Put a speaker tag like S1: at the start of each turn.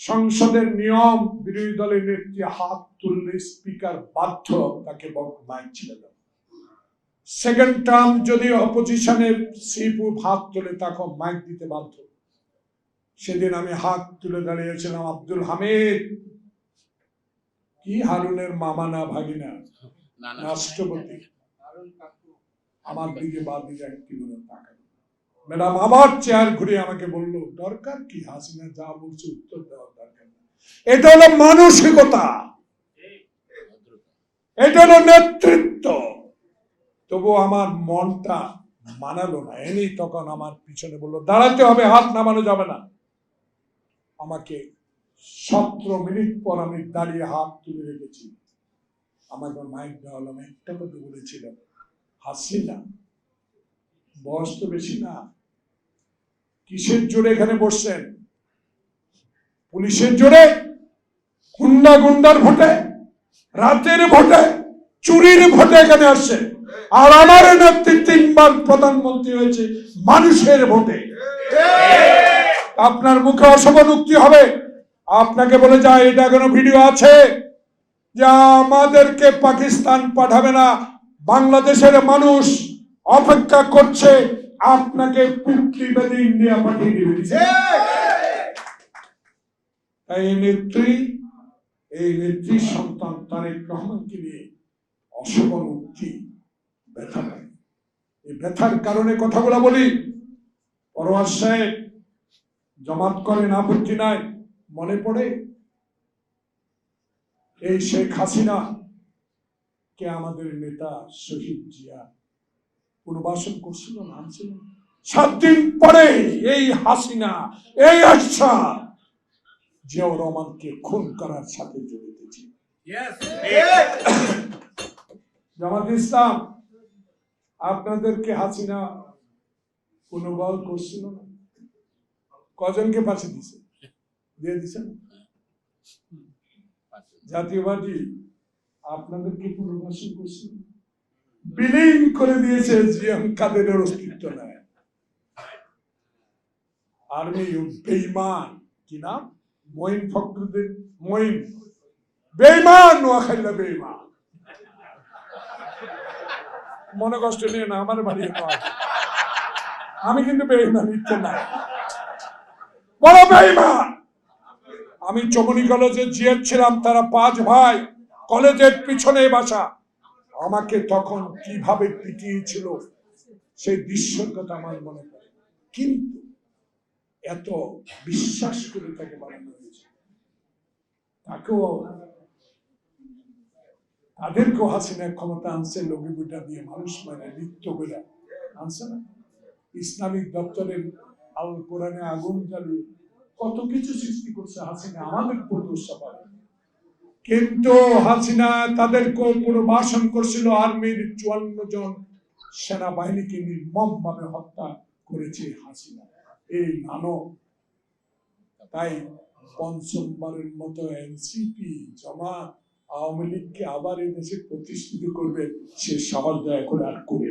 S1: সংসদের নিয়ম বিরোধী দলের নেত্রী হাত তুললে স্পিকার বাধ্য তাকে মাইক ছেড়ে দেন সেকেন্ড টার্ম যদি অপোজিশনের সিপু হাত তুলে তাকে মাইক দিতে বাধ্য সেদিন আমি হাত তুলে দাঁড়িয়েছিলাম আব্দুল হামিদ কি হারুনের মামা না ভাগিনা রাষ্ট্রপতি আমার দিকে বা দিকে একটি তাকালো ম্যাডাম আবার চেয়ার ঘুরে আমাকে বলল, দরকার কি? হাসিনা যা বলছে উত্তর দেওয়ার দরকার এটা হলো মানসিকতা। এটা হলো নেতৃত্ব। তবু আমার মনটা মানালো না। এনি তখন আমার পিছনে বলল, দাঁড়াতে হবে, হাত নামানো যাবে না। আমাকে সতেরো মিনিট পর আমি দাঁড়িয়ে হাত তুলে রেখেছি। আমাকে মাইক দেওয়া হলো, আমি একটা কথা বলেছিলাম। হাসিনা বয়স তো বেশি না। কিসের জোরে এখানে বসছেন? পুলিশের জোরে? গুন্ডা গুন্ডার ভোটে? রাতের ভোটে? চুরির ভোটে এখানে আসছে। আর আমার নেত্রী তিনবার প্রধানমন্ত্রী হয়েছে মানুষের ভোটে। আপনার মুখে অশোভনুক্তি হবে। আপনাকে বলে যায়, এটা কোনো ভিডিও আছে যে আমাদেরকে পাকিস্তান পাঠাবে না, বাংলাদেশের মানুষ অপেক্ষা করছে, আপনাকে পুটলি ইন্ডিয়া পাঠিয়ে এই নেত্রী, এই নেত্রীর সন্তান তারেক রহমানকে নিয়ে উক্তি ব্যথা পায়। এই ব্যথার কারণে কথাগুলো বলি পরোয়ার সাহেব জমাত করেন আপত্তি নাই মনে পড়ে? এই শেখ হাসিনা কে আমাদের নেতা শহীদ জিয়া পুনর্বাসন করছিল না আনছিল না? সাত দিন পরে এই হাসিনা এই আশা জিয়াউর রহমানকে খুন করার সাথে জড়িত ছিল। জামাত ইসলাম আপনাদেরকে হাসিনা পুনর্বল করছিল না। কজনকে পাশে দিছে? দিয়ে দিছে না? জাতীয়বাদী আপনাদেরকে পুনর্বাসন করছিল। বিলীন করে দিয়েছে জিএম কাদেরের অস্তিত্ব নেয়। আর্মি বেইমান কি নাম? মঈন ফখরুদ্দিন। মঈন। বেইমান নোয়াখাইলা বেইমান মনে কষ্ট নিয়ে না, আমার বাড়ি আমি কিন্তু বেইমান ইচ্ছে না। বড় বেইমান আমি চমনি কলেজে জিএড ছিলাম, তারা পাঁচ ভাই, কলেজের পিছনে বাসা। আমাকে তখন কীভাবে পিটিয়েছিল, সেই কথা আমার মনে পড়ে। কিন্তু এত বিশ্বাস করে তাকে বানানো হয়েছে। তাকেও তাদেরকেও হাসিনা ক্ষমতা আনছে লঘিবুটা দিয়ে মানুষ মানে নৃত্য করে আনছে না? ইসলামিক দপ্তরের আল কোরআনে আগুন জ্বালিয়ে কত কিছু সৃষ্টি করছে হাসিনা, আমাদের প্রদর্শা পারে কিন্তু হাসিনা তাদেরকে পুনর্বাসন করছিল আর্মির চুয়ান্ন জন সেনাবাহিনীকে নির্মম ভাবে হত্যা করেছে হাসিনা। এই মানব। তাই পঞ্চমবারের মতো এনসিপি জামাত আওয়ামী লীগকে আবার এই দেশে প্রতিষ্ঠিত করবে সে সাহস দয়া করে আর করে